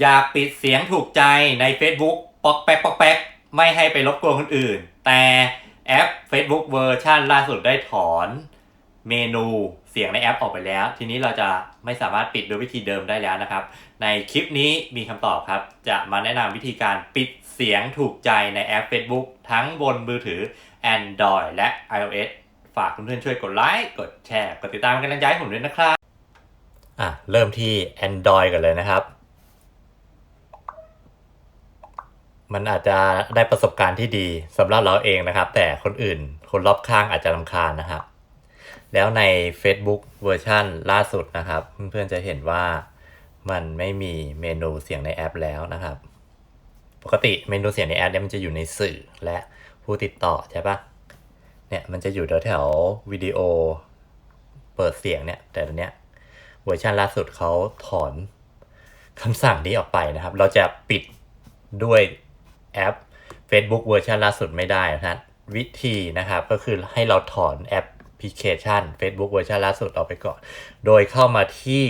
อยากปิดเสียงถูกใจใน Facebook ปอกแป๊กปอกแป๊กไม่ให้ไปรบกวนคนอื่น แต่แอป Facebook เวอร์ชันล่าสุดได้ถอนเมนูเสียงในแอปออกไปแล้ว ทีนี้เราจะไม่สามารถปิดโดยวิธีเดิมได้แล้วนะครับ ในคลิปนี้มีคำตอบครับ จะมาแนะนำวิธีการปิดเสียงถูกใจในแอป Facebook ทั้งบนมือถือ Android และ iOS ฝากเพื่อนๆช่วยกดไลค์กดแชร์ กดติดตามเป็นลังใจให้ผมด้วยนะครับ อะ เริ่มที่ Android กันเลยนะครับ มันอาจจะได้ประสบการณ์ที่ดีสำหรับเราเองนะครับ แต่คนอื่นคนรอบข้างอาจจะรำคาญนะครับ แล้วใน Facebook เวอร์ชันล่าสุดนะครับ เพื่อนๆจะเห็นว่ามันไม่มีเมนูเสียงในแอปแล้วนะครับ ปกติเมนูเสียงในแอปเนี่ยมันจะอยู่ในสื่อและผู้ติดต่อใช่ปะเนี่ยมันจะอยู่แถวๆวิดีโอเปิดเสียงเนี่ย แต่ตอนเนี้ยเวอร์ชันล่าสุดเขาถอนคำสั่งนี้ออกไปนะครับ เราจะปิดด้วย แอป Facebook เวอร์ชันล่าสุดไม่ได้นะครับวิธีนะครับก็คือให้เราถอนแอปพลิเคชัน Facebook เวอร์ชันล่าสุดออกไปก่อน โดยเข้ามาที่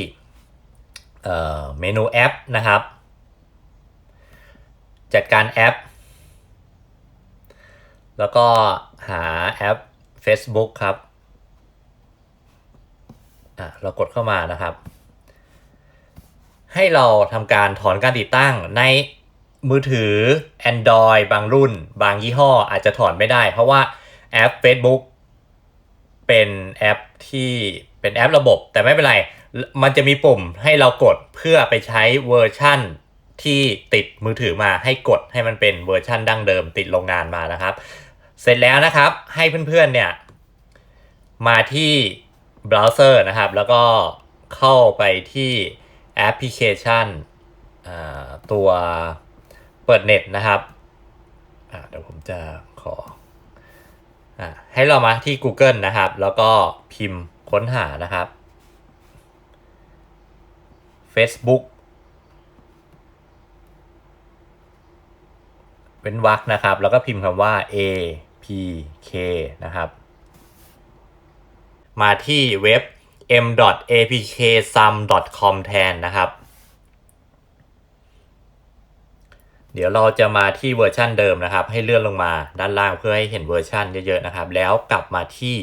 เอ่อเมนูแอปนะครับ จัดการแอป แล้วก็หาแอป Facebook ครับอะเรากดเข้ามานะครับ ให้เราทำการถอนการติดตั้งใน มือถือ Android บางรุ่น บางยี่ห้ออาจจะถอนไม่ได้ เพราะว่าแอป Facebook เป็นแอปที่เป็นแอประบบ แต่ไม่เป็นไร มันจะมีปุ่มให้เรากดเพื่อไปใช้เวอร์ชั่นที่ติดมือถือมาให้กดให้มันเป็นเวอร์ชั่นดั้งเดิมติดโรงงานมานะครับ เสร็จแล้วนะครับให้เพื่อนๆเนี่ยมาที่เบราว์เซอร์นะครับ แล้วก็เข้าไปที่แอปพลิเคชันตัว เปิดเน็ตนะครับอ่าเดี๋ยวผมจะขออ่าให้เรามาที่ Google นะครับ แล้วก็พิมพ์ค้นหานะครับ Facebook เป็นวรรคนะครับ แล้วก็พิมพ์คำว่า A P K นะครับ มาที่เว็บ m.apksum.com แทนนะครับ เดี๋ยวเราจะมาที่เวอร์ชันเดิมนะครับ ให้เลื่อนลงมาด้านล่างเพื่อให้เห็นเวอร์ชันเยอะๆนะครับ แล้วกลับมาที่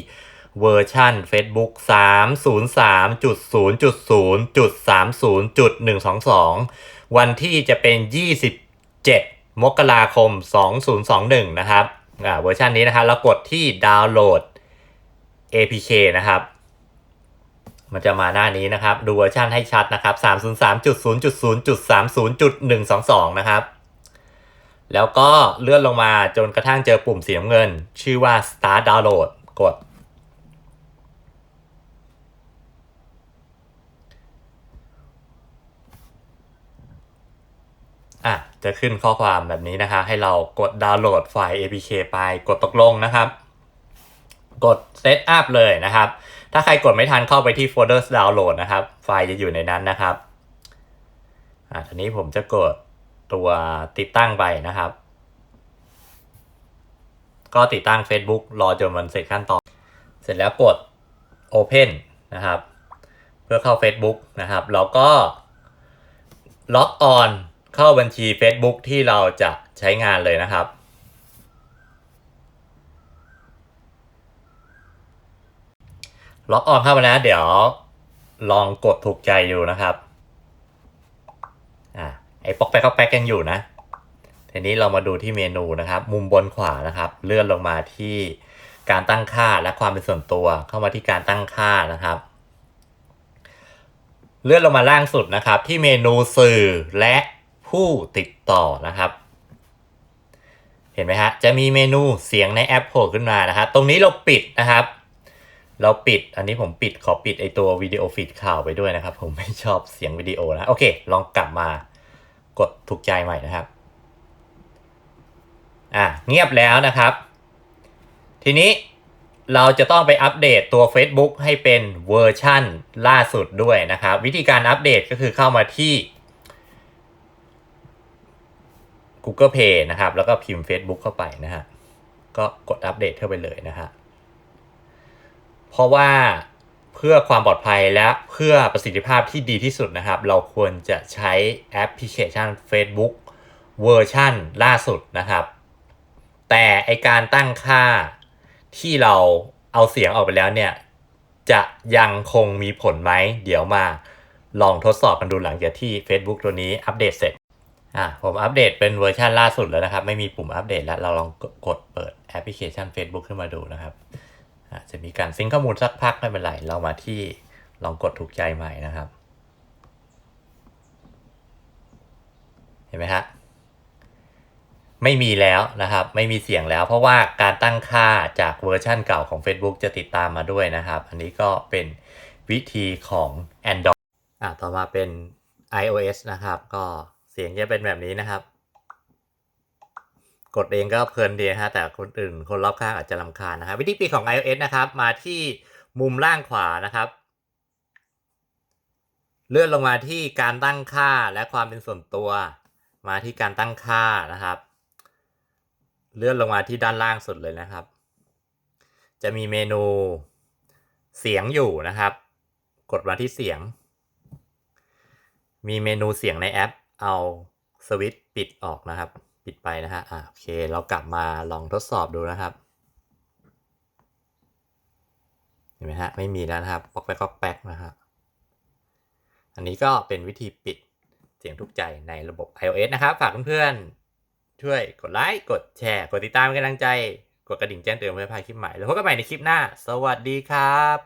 เวอร์ชัน Facebook 303.0.0.30.122 วันที่จะเป็น 27 มกราคม 2021 นะครับอ่าเวอร์ชันนี้นะครับแล้วกดที่ดาวน์โหลด APK นะครับ มันจะมาหน้านี้นะครับ ดูเวอร์ชันให้ชัดนะครับ 303.0.0.30.122 นะครับ แล้วก็เลื่อนลงมาจนกระทั่งเจอปุ่มสีน้ำเงิน ชื่อว่า start download กด อะ จะขึ้นข้อความแบบนี้นะคะ ให้เรากดดาวน์โหลดไฟล์ APK ไปกดตกลงนะครับ กด Set Up เลยนะครับ ถ้าใครกดไม่ทันเข้าไปที่โฟลเดอร์ Download นะครับ ไฟล์จะอยู่ในนั้นนะครับ อ่าทีนี้ผมจะกด ตัวติดตั้งไปนะครับ ก็ติดตั้ง Facebook รอจนมันเสร็จขั้นตอน เสร็จแล้วกด Open นะครับ เพื่อเข้า Facebook นะครับแล้วก็ล็อกออนเข้าบัญชี Facebook ที่เราจะใช้งานเลยนะครับล็อกออนเข้ามาแล้วเดี๋ยวลองกดถูกใจดูนะครับ ไอ้ปอกแป๊กป๊อกแป๊กยังอยู่นะ ทีนี้เรามาดูที่เมนูนะครับ มุมบนขวานะครับ เลื่อนลงมาที่การตั้งค่าและความเป็นส่วนตัว เข้ามาที่การตั้งค่านะครับ เลื่อนลงมาล่างสุดนะครับ ที่เมนูสื่อและผู้ติดต่อนะครับ เห็นไหมฮะ จะมีเมนูเสียงในแอปโผล่ขึ้นมานะครับ ตรงนี้เราปิดนะครับเราปิด อันนี้ผมปิดขอปิดไอตัววิดีโอฟีดข่าวไปด้วยนะครับ ผมไม่ชอบเสียงวิดีโอนะ โอเค ลองกลับมา กดถูกใจใหม่นะครับ อะเงียบแล้วนะครับ ทีนี้เราจะต้องไปอัปเดตตัว Facebook ให้เป็นเวอร์ชั่นล่าสุดด้วยนะครับ วิธีการอัปเดตก็คือเข้ามาที่ Google Play นะครับ แล้วก็พิมพ์ Facebook เข้าไปนะฮะก็กดอัปเดตเข้าไปเลยนะฮะเพราะว่า พื่อความปลอดภัยและเพื่อประสิทธิภาพที่ดีที่สุดนะครับ เราควรจะใช้แอปพลิเคชัน Facebook เวอร์ชันล่าสุดนะครับ แต่ไอการตั้งค่าที่เราเอาเสียงออกไปแล้วเนี่ย จะยังคงมีผลไหม เดี๋ยวมาลองทดสอบกันดูหลังจากที่ Facebook ตัวนี้อัปเดตเสร็จอะผมอัปเดตเป็นเวอร์ชันล่าสุดแล้วนะครับ ไม่มีปุ่มอัปเดตแล้วเราลองกดเปิดแอปพลิเคชัน Facebook ขึ้นมาดูนะครับ อะจะมีการซิงข้อมูลสักพักไม่เป็นไร เรามาที่ลองกดถูกใจใหม่นะครับ เห็นไหมฮะไม่มีแล้วนะครับ ไม่มีเสียงแล้ว เพราะว่าการตั้งค่าจากเวอร์ชั่นเก่าของ Facebook จะติดตามมาด้วยนะครับ อันนี้ก็เป็นวิธีของ Android อะต่อมาเป็น iOS นะครับ ก็เสียงจะเป็นแบบนี้นะครับ กดเองก็เพลินดีฮะแต่คนอื่นคนรอบข้างอาจจะลำคาญนะครับวิธีปิดของ iOS นะครับ มาที่มุมล่างขวานะครับ เลื่อนลงมาที่การตั้งค่าและความเป็นส่วนตัว มาที่การตั้งค่านะครับ เลื่อนลงมาที่ด้านล่างสุดเลยนะครับ จะมีเมนูเสียงอยู่นะครับ กดมาที่เสียง มีเมนูเสียงในแอป เอาสวิตช์ปิดออกนะครับ ปิดไปนะฮะอ่าโอเค เรากลับมาลองทดสอบดูนะครับ เห็นไหมฮะ ไม่มีแล้วนะครับปอกแป๊กปอกแป๊กนะฮะอันนี้ก็เป็นวิธีปิดเสียงทุกใจในระบบ iOS นะครับ ฝากเพื่อนๆ ช่วยกดไลค์ กดแชร์ กดติดตามเป็นกำลังใจ กดกระดิ่งแจ้งเตือนเพื่อพลาดคลิปใหม่ แล้วพบกันใหม่ในคลิปหน้า สวัสดีครับ